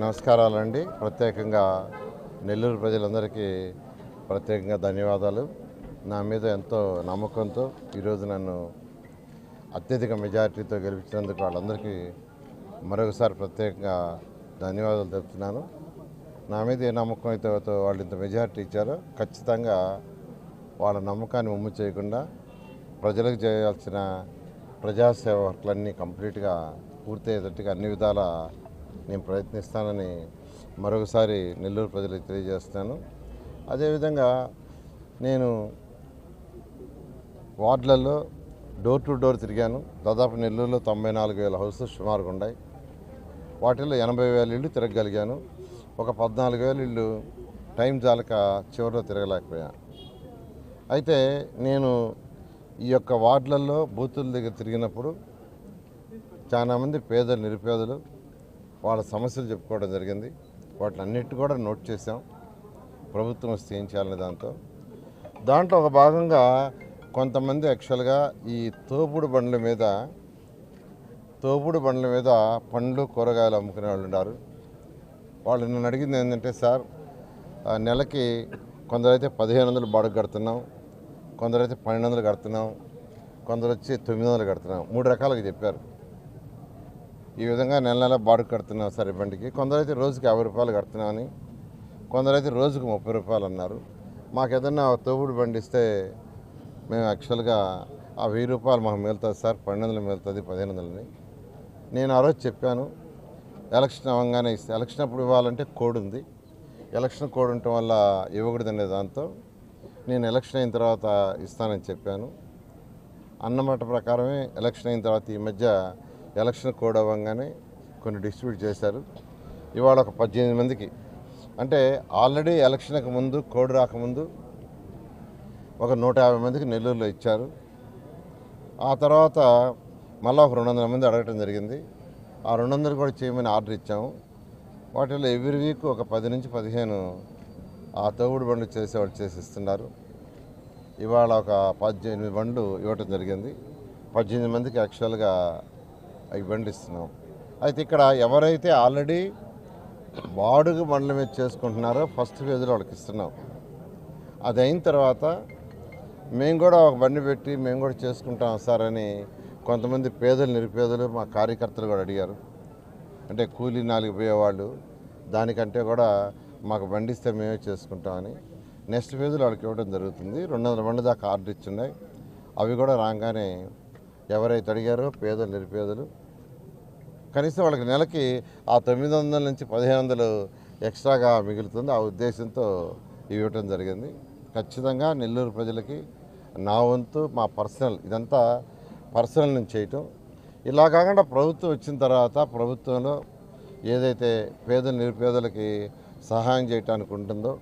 నమస్కారాలండి. ప్రత్యేకంగా నెల్లూరు ప్రజలందరికీ ప్రత్యేకంగా ధన్యవాదాలు. నా మీద ఎంతో నమ్మకంతో ఈరోజు నన్ను అత్యధిక మెజారిటీతో గెలిపించినందుకు వాళ్ళందరికీ మరొకసారి ప్రత్యేకంగా ధన్యవాదాలు తెలుపుతున్నాను. నా మీద ఏ నమ్మకం అయితే వాళ్ళు ఇంత మెజారిటీ ఇచ్చారో ఖచ్చితంగా వాళ్ళ నమ్మకాన్ని ఉమ్ము చేయకుండా ప్రజలకు చేయాల్సిన ప్రజాసేవ వర్క్లన్నీ కంప్లీట్గా పూర్తయ్యేటట్టుగా అన్ని విధాల నేను ప్రయత్నిస్తానని మరొకసారి నెల్లూరు ప్రజలకు తెలియజేస్తాను. అదేవిధంగా నేను వార్డులలో డోర్ టు డోర్ తిరిగాను. దాదాపు నెల్లూరులో తొంభై నాలుగు వేల హౌసెస్ సుమారుగా ఉన్నాయి. వాటిల్లో ఎనభై వేల ఇళ్ళు తిరగగలిగాను. ఒక పద్నాలుగు వేల ఇళ్ళు టైం జాలక చివరిలో తిరగలేకపోయాను. అయితే నేను ఈ యొక్క వార్డులలో బూతుల దగ్గర తిరిగినప్పుడు చాలామంది పేదలు నిరుపేదలు వాళ్ళ సమస్యలు చెప్పుకోవడం జరిగింది. వాటిని కూడా నోట్ చేసాం ప్రభుత్వం వస్తే ఏం చేయాలనే దాంతో. దాంట్లో ఒక భాగంగా కొంతమంది యాక్చువల్గా ఈ తోపుడు బండ్ల మీద తోపుడు బండ్ల మీద పండ్లు కూరగాయలు అమ్ముకునే వాళ్ళు ఉన్నారు. వాళ్ళు నన్ను అడిగింది ఏంటంటే సార్ ఆ నెలకి కొందరైతే పదిహేను వందలు బాడుగ కడుతున్నాం కొందరైతే పన్నెండు వందలు కడుతున్నాం కొందరు వచ్చి తొమ్మిది వందలు కడుతున్నాం. మూడు రకాలుగా చెప్పారు. ఈ విధంగా నెల నెల బాడుకు కడుతున్నాం సార్ బండికి కొందరైతే రోజుకి యాభై రూపాయలు కడుతున్నామని కొందరైతే రోజుకు ముప్పై రూపాయలు అన్నారు. మాకు ఏదన్నా తోపుడు బండి ఇస్తే మేము యాక్చువల్గా ఆ వెయ్యి రూపాయలు మాకు మిగులుతుంది సార్ పన్నెండు వందలు మిగులుతుంది పదిహేను వందలని. నేను ఆ రోజు చెప్పాను ఎలక్షన్ అవ్వగానే ఇస్తే ఎలక్షన్ అప్పుడు ఇవ్వాలంటే కోడ్ ఉంది. ఎలక్షన్ కోడ్ ఉండటం వల్ల ఇవ్వకూడదనే దాంతో నేను ఎలక్షన్ అయిన తర్వాత ఇస్తానని చెప్పాను. అన్నమాట ప్రకారమే ఎలక్షన్ అయిన తర్వాత ఈ మధ్య ఎలక్షన్ కోడ్ అవ్వగానే కొన్ని డిస్ట్రిబ్యూట్ చేశారు. ఇవాళ ఒక పద్దెనిమిది మందికి. అంటే ఆల్రెడీ ఎలక్షన్కి ముందు కోడ్ రాకముందు ఒక నూట యాభై మందికి నెల్లూరులో ఇచ్చారు. ఆ తర్వాత మళ్ళీ ఒక రెండు వందల మంది అడగటం జరిగింది. ఆ రెండు వందలు కూడా చేయమని ఆర్డర్ ఇచ్చాము. వాటిలో ఎవ్రీ వీక్ ఒక పది నుంచి పదిహేను ఆ తోగుడు బండ్లు చేసేవాళ్ళు చేసి ఇస్తున్నారు. ఇవాళ ఒక పద్దెనిమిది బండ్లు ఇవ్వటం జరిగింది. పద్దెనిమిది మందికి యాక్చువల్గా అవి బండ్లు అయితే ఇక్కడ ఎవరైతే ఆల్రెడీ బాడుగు బండ్ల మీద చేసుకుంటున్నారో ఫస్ట్ ఫేజ్లో వాళ్ళకి ఇస్తున్నాం. అది అయిన తర్వాత మేము కూడా ఒక బండి పెట్టి మేము కూడా చేసుకుంటాం సార్ అని కొంతమంది పేదలు నిరుపేదలు మా కార్యకర్తలు కూడా అడిగారు. అంటే కూలీ నాలుగు పోయేవాళ్ళు దానికంటే కూడా మాకు బండి ఇస్తే మేమే చేసుకుంటామని నెక్స్ట్ ఫేజ్లో వాళ్ళకి ఇవ్వడం జరుగుతుంది. రెండు వందల బండి దాకా ఆర్డర్ ఇచ్చున్నాయి. అవి కూడా రాగానే ఎవరైతే అడిగారో పేదలు నిరుపేదలు కనీసం వాళ్ళకి నెలకి ఆ తొమ్మిది వందల నుంచి పదిహేను వందలు ఎక్స్ట్రాగా మిగులుతుంది. ఆ ఉద్దేశంతో ఇవ్వటం జరిగింది. ఖచ్చితంగా నెల్లూరు ప్రజలకి నా వంతు మా పర్సనల్ ఇదంతా పర్సనల్ నుంచి చేయటం. ఇలా కాకుండా ప్రభుత్వం వచ్చిన తర్వాత ప్రభుత్వంలో ఏదైతే పేద నిరుపేదలకి సహాయం చేయటానికి ఉంటుందో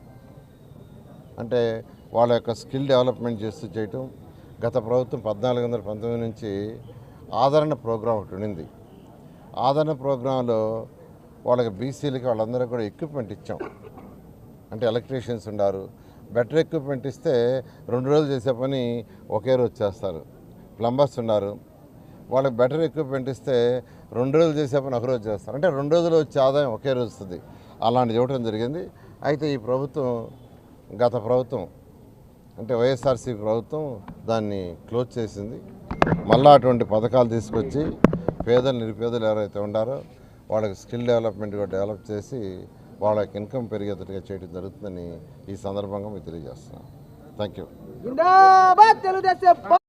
అంటే వాళ్ళ యొక్క స్కిల్ డెవలప్మెంట్ చేస్తూ చేయటం గత ప్రభుత్వం పద్నాలుగు వందల పంతొమ్మిది నుంచి ఆదరణ ప్రోగ్రాం ఒకటి ఉండింది. ఆదరణ ప్రోగ్రాంలో వాళ్ళకి బీసీలకి వాళ్ళందరూ కూడా ఎక్విప్మెంట్ ఇచ్చాం. అంటే ఎలక్ట్రీషియన్స్ ఉన్నారు బెటర్ ఎక్విప్మెంట్ ఇస్తే రెండు రోజులు చేసే పని ఒకే రోజు చేస్తారు. ప్లంబర్స్ ఉన్నారు. వాళ్ళకి బెటర్ ఎక్విప్మెంట్ ఇస్తే రెండు రోజులు చేసే పని ఒక రోజు చేస్తారు. అంటే రెండు రోజులు వచ్చే ఆదాయం ఒకే రోజు వస్తుంది. అలాంటిది ఇవ్వటం జరిగింది. అయితే ఈ ప్రభుత్వం గత ప్రభుత్వం అంటే వైఎస్ఆర్సీ ప్రభుత్వం దాన్ని క్లోజ్ చేసింది. మళ్ళీ అటువంటి పథకాలు తీసుకొచ్చి పేదలు నిరుపేదలు ఎవరైతే ఉండారో వాళ్ళకి స్కిల్ డెవలప్మెంట్ కూడా డెవలప్ చేసి వాళ్ళకి ఇన్కమ్ పెరిగేటట్టుగా చేయడం జరుగుతుందని ఈ సందర్భంగా మీకు తెలియజేస్తున్నాను. Thank you